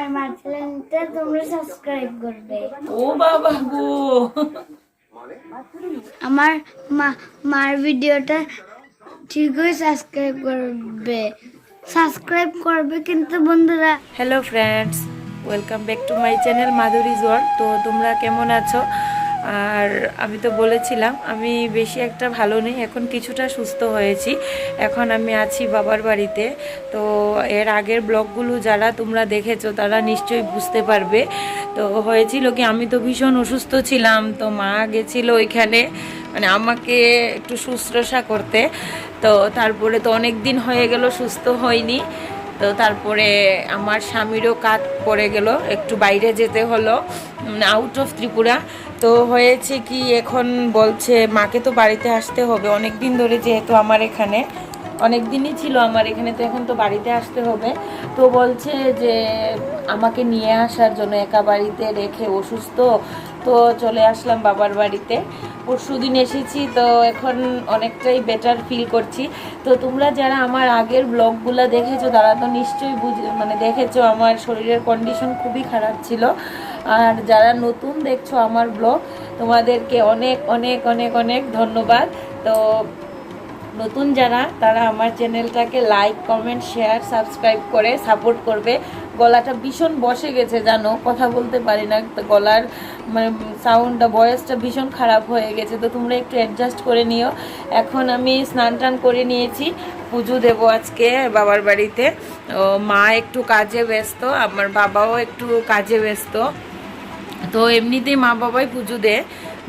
আর আমার চ্যানেলটা তোমরা সাবস্ক্রাইব করবে। ও বাবা গো। আমার মা মার ভিডিওটা ঠিকই সাবস্ক্রাইব করবে। সাবস্ক্রাইব করবে কিন্তু বন্ধুরা। Hello friends welcome back to my channel Madhuri's world তো তোমরা কেমন আছো? আর আমি তো বলেছিলাম, আমি বেশি একটা ভালো নেই, এখন কিছুটা সুস্থ হয়েছি। এখন আমি আছি বাবার বাড়িতে। তো এর আগের ব্লগগুলো যারা তোমরা দেখেছ, তারা নিশ্চয়ই বুঝতে পারবে। তো হয়েছিল কি, আমি তো ভীষণ অসুস্থ ছিলাম, তো মা গেছিল ওইখানে মানে আমাকে একটু শুশ্রূষা করতে। তো তারপরে তো অনেক দিন হয়ে গেল, সুস্থ হয়নি। তো তারপরে আমার স্বামীরও কাজ পড়ে গেল, একটু বাইরে যেতে হলো আউট অফ ত্রিপুরা। তো হয়েছে কি, এখন বলছে, মাকে তো বাড়িতে আসতে হবে। অনেক দিন ধরে যেহেতু আমার এখানে অনেক দিনই ছিল আমার এখানে, তো এখন তো বাড়িতে আসতে হবে। তো বলছে যে, আমাকে নিয়ে আসার জন্য একা বাড়িতে রেখে অসুস্থ। তো চলে আসলাম বাবার বাড়িতে। পরশু দিন এসেছি, তো এখন অনেকটাই বেটার ফিল করছি। তো তোমরা যারা আমার আগের ব্লগগুলো দেখেছ, তারা তো নিশ্চয়ই বুঝ মানে দেখেছ, আমার শরীরের কন্ডিশন খুবই খারাপ ছিল। আর যারা নতুন দেখছ আমার ব্লগ তোমাদেরকে অনেক অনেক অনেক অনেক ধন্যবাদ। তো নতুন যারা, তারা আমার চ্যানেলটাকে লাইক কমেন্ট শেয়ার সাবস্ক্রাইব করে সাপোর্ট করবে। গলাটা ভীষণ বসে গেছে জানো, কথা বলতে পারি না গলার মানে সাউন্ডটা ভয়েসটা ভীষণ খারাপ হয়ে গেছে, তো তোমরা একটু অ্যাডজাস্ট করে নিও। এখন আমি স্নান টান করে নিয়েছি, পুজো দেবো আজকে বাবার বাড়িতে। মা একটু কাজে ব্যস্ত, আমার বাবাও একটু কাজে ব্যস্ত। তো এমনিতেই মা বাবাই পুজো দেয়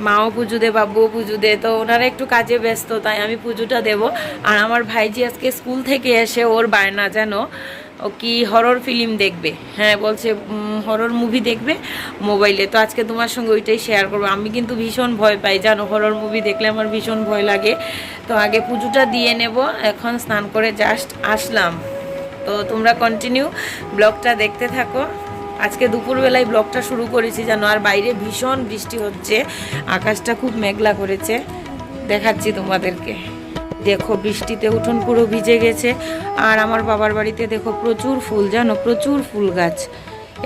মাও পুজো দে, বাবুও পুজো দে, তো ওনারা একটু কাজে ব্যস্ত, তাই আমি পুজোটা দেব। আর আমার ভাইজি আজকে স্কুল থেকে এসে ওর বায়না যেন ও কি হরর ফিল্ম দেখবে? হ্যাঁ বলছে হরর মুভি দেখবে মোবাইলে তো আজকে তোমার সঙ্গে ওইটাই শেয়ার করব। আমি কিন্তু ভীষণ ভয় পাই, জানো হরর মুভি দেখলে আমার ভীষণ ভয় লাগে। তো আগে পুজোটা দিয়ে নেব, এখন স্নান করে জাস্ট আসলাম। তো তোমরা কন্টিনিউ ব্লগটা দেখতে থাকো। আজকে দুপুরবেলায় ব্লগটা শুরু করেছি, জানো, আর বাইরে ভীষণ বৃষ্টি হচ্ছে। আকাশটা খুব মেঘলা করেছে। দেখাচ্ছি তোমাদেরকে। দেখো, বৃষ্টিতে উঠোন পুরো ভিজে গেছে। আর আমার বাবার বাড়িতে দেখো, প্রচুর ফুল, জানো? প্রচুর ফুল গাছ।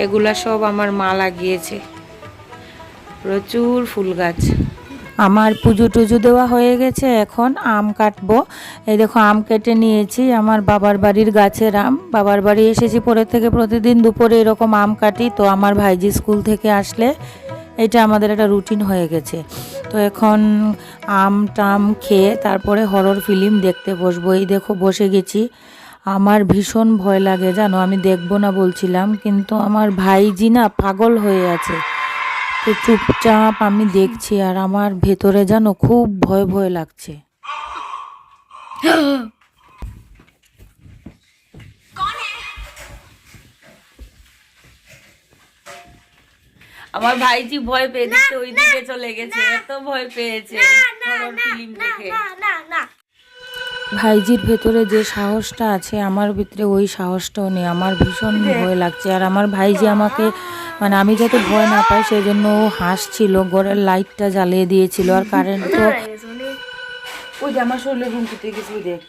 এগুলা সব আমার মা লাগিয়েছে। প্রচুর ফুল গাছ। আমার পুজো টুজো দেওয়া হয়ে গেছে, এখন আম কাটবো। এই দেখো, আম কেটে নিয়েছি। আমার বাবার বাড়ির গাছের আম। বাবার বাড়ি এসেছি পরে থেকে প্রতিদিন দুপুরে এরকম আম কাটি। তো আমার ভাইজি স্কুল থেকে আসলে এটা আমাদের একটা রুটিন হয়ে গেছে। তো এখন আম টাম খেয়ে তারপরে হরর ফিল্ম দেখতে বসবো। এই দেখো বসে গেছি। আমার ভীষণ ভয় লাগে, জানো? আমি দেখব না বলছিলাম, কিন্তু আমার ভাইজি না পাগল হয়ে আছে। তো চুপচাপ আমি দেখছি আর আমার ভেতরে যেন খুব ভয় ভয় লাগছে। আমার ভাইজি ভয় পেয়ে দিচ্ছে ওই দিকে চলে গেছে এত ভয় পেয়েছে ফিল্ম দেখে। ভাইজির ভেতরে যে সাহসটা আছে আমার ভিতরে ওই সাহসটাও নেই। আমার ভীষণ ভয় লাগছে। আর আমার ভাইজি আমাকে মানে আমি যাতে ভয় না পাই সেই জন্য ও হাসছিল ঘরের লাইটটা জ্বালিয়ে দিয়েছিল আর কারেন্ট তো ওই যে আমার শরীরে ঘুম ফুটে গেছে দেখ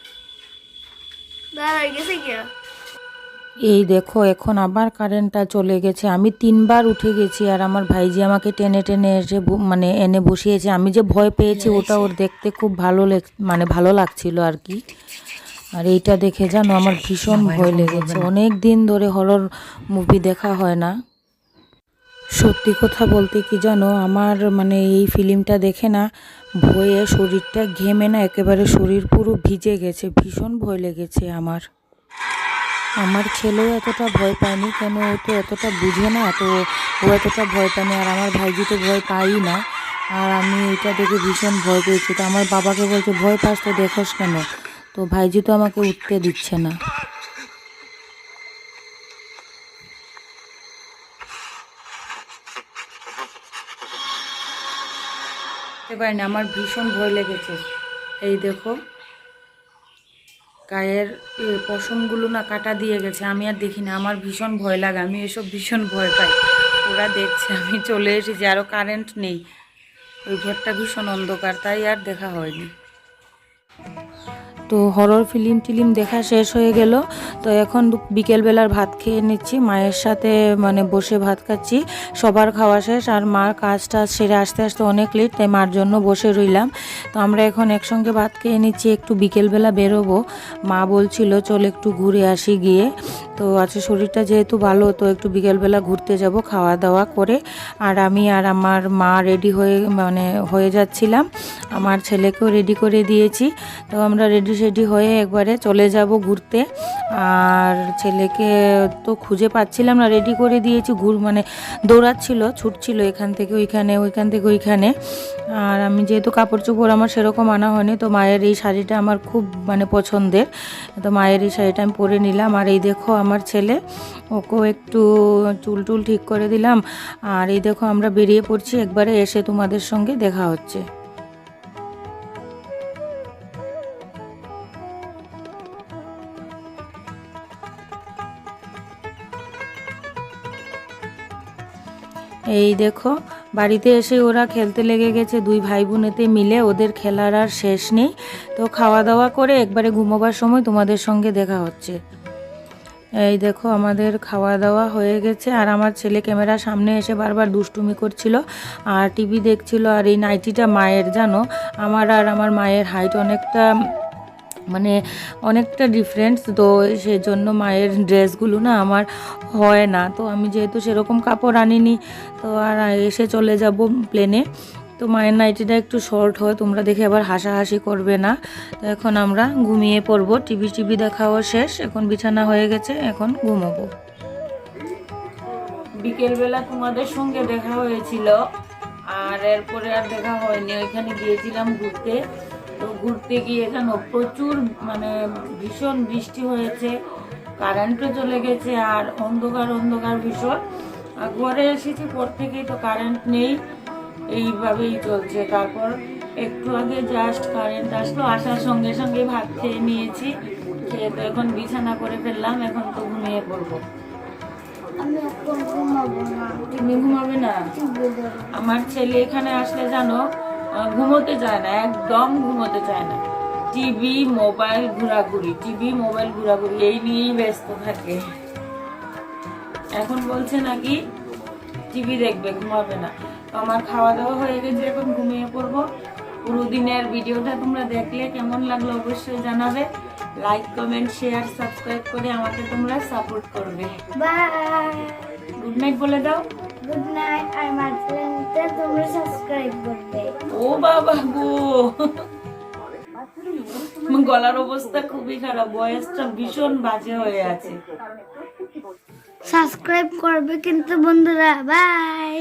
গেছে কি? এই দেখো এখন আবার কারেন্টটা চলে গেছে। আমি তিনবার উঠে গেছি আর আমার ভাইজি আমাকে টেনে টেনে এসে মানে এনে বসিয়েছে। আমি যে ভয় পেয়েছি ওটা ওর দেখতে খুব ভালো মানে ভালো লাগছিল আর কি। আর এইটা দেখে জানো আমার ভীষণ ভয় লেগেছে। অনেক দিন ধরে হরর মুভি দেখা হয় না। সত্যি কথা বলতে কি জানো আমার মানে এই ফিল্মটা দেখে না ভয়ে শরীরটা ঘেমে না একেবারে শরীর পুরো ভিজে গেছে। ভীষণ ভয় লেগেছে আমার। আমার ছেলেও এতটা ভয় পায়নি, কেন ও তো এতটা বুঝে না, তো ও এতটা ভয় পায়নি, আর আমার ভাইজি তো ভয় পাই না। আর আমি এটা দেখে ভীষণ ভয় পেয়েছি। তো আমার বাবাকে বলছে, ভয় পাস তো, দেখোস কেন? তো ভাইজি তো আমাকে উঠতে দিচ্ছে না। পারি না, আমার ভীষণ ভয় লেগেছে। এই দেখো। গায়ের পশমগুলো না কাটা দিয়ে গেছে। আমি আর দেখি না, আমার ভীষণ ভয় লাগে, আমি এসব ভীষণ ভয় পাই। ওরা দেখছে, আমি চলে এসেছি আরও কারেন্ট নেই। ওই ঘরটা ভীষণ অন্ধকার, তাই আর দেখা হয়নি। তো হরর ফিল্ম টিলিম দেখা শেষ হয়ে গেল। তো এখন বিকেলবেলার ভাত খেয়ে নিচ্ছি। মায়ের সাথে মানে বসে ভাত খাচ্ছি। সবার খাওয়া শেষ আর মার কাজ টাজ সেরে আসতে আসতে অনেক লেট তাই মার জন্য বসে রইলাম। তো আমরা এখন একসঙ্গে ভাত খেয়ে নিচ্ছি, একটু বিকেলবেলা বেরোবো। মা বলছিল, চল একটু ঘুরে আসি গিয়ে। তো আজকে শরীরটা যেহেতু ভালো, তো একটু বিকেলবেলা ঘুরতে যাব খাওয়া দাওয়া করে। আর আমি আর আমার মা রেডি হয়ে মানে হয়ে যাচ্ছিলাম। আমার ছেলেকেও রেডি করে দিয়েছি। তো আমরা রেডি সেডি হয়ে একবারে চলে যাব ঘুরতে। আর ছেলেকে তো খুঁজে পাচ্ছিলাম না রেডি করে দিয়েছি, ঘুর মানে দৌড়াচ্ছিল, ছুটছিল এখান থেকে ওইখানে, ওইখান থেকে ওইখানে। আর আমি যেহেতু কাপড় চোপড় আমার সেরকম আনা হয়নি, তো মায়ের এই শাড়িটা আমার খুব মানে পছন্দের। তো মায়ের এই শাড়িটা আমি পরে নিলাম। আর এই দেখো আমার ছেলে ওকেও একটু চুল টুল ঠিক করে দিলাম। আর এই দেখো আমরা বেরিয়ে পড়ছি, একবারে এসে তোমাদের সঙ্গে দেখা হচ্ছে। এই দেখো, বাড়িতে এসে ওরা খেলতে লেগে গেছে। দুই ভাই বোনেতে মিলে ওদের খেলার আর শেষ নেই। তো খাওয়া দাওয়া করে একবারে ঘুমোবার সময় তোমাদের সঙ্গে দেখা হচ্ছে। এই দেখো, আমাদের খাওয়া দাওয়া হয়ে গেছে। আর আমার ছেলে ক্যামেরার সামনে এসে বারবার দুষ্টুমি করছিল। আর টিভি দেখছিল আর এই নাইটিটা মায়ের, জানো? আমার আর আমার মায়ের হাইট অনেকটা মানে অনেকটা ডিফারেন্স তো সেই জন্য মায়ের ড্রেসগুলো না আমার হয় না। তো আমি যেহেতু সেরকম কাপড় আনিনি, তো আর এসে চলে যাব প্লেনে তো মায়ের নাইটিটা একটু শর্ট হয়, তোমরা দেখে আবার হাসাহাসি করবে না। তো এখন আমরা ঘুমিয়ে পড়ব টিভি টিভি দেখাও শেষ, এখন বিছানা হয়ে গেছে, এখন ঘুমোবো। বিকেলবেলা তোমাদের সঙ্গে দেখা হয়েছিল, আর এরপরে আর দেখা হয়নি, ওইখানে গিয়েছিলাম ঘুরতে। ঘুরতে গিয়ে এখানে প্রচুর মানে ভীষণ বৃষ্টি হয়েছে কারেন্টও চলে গেছে আর অন্ধকার অন্ধকার ভীষণ। আর ঘরে এসেছি পর থেকেই তো কারেন্ট নেই এইভাবেই চলছে। তারপর একটু আগে জাস্ট কারেন্ট আসলো আসার সঙ্গে সঙ্গে ভাত খেয়ে নিয়েছি খেয়ে তো এখন বিছানা করে ফেললাম এখন তো ঘুমিয়ে পড়ব। তুমি ঘুমাবে না? আমার ছেলে এখানে আসলে জানো ঘুমোতে চায় না একদম ঘুমোতে চায় না। টিভি মোবাইল ঘোরাঘুরি টিভি মোবাইল ঘোরাঘুরি এই নিয়েই ব্যস্ত থাকে। এখন বলছে নাকি টিভি দেখবে ঘুমাবে না। তো আমার খাওয়া দাওয়া হয়ে গেছে এখন ঘুমিয়ে পড়ব। পুরো দিনের ভিডিওটা তোমরা দেখলে কেমন লাগল অবশ্যই জানাবে। লাইক কমেন্ট শেয়ার সাবস্ক্রাইব করে আমাকে তোমরা সাপোর্ট করবে। বাই গুড নাইট বলে দাও। গুড নাইট আর চ্যানেলটা তোমরা সাবস্ক্রাইব করবে। ও বাবা গো। গলার অবস্থা খুবই খারাপ বয়সটা ভীষণ বাজে হয়ে আছে। সাবস্ক্রাইব করবে কিন্তু বন্ধুরা বাই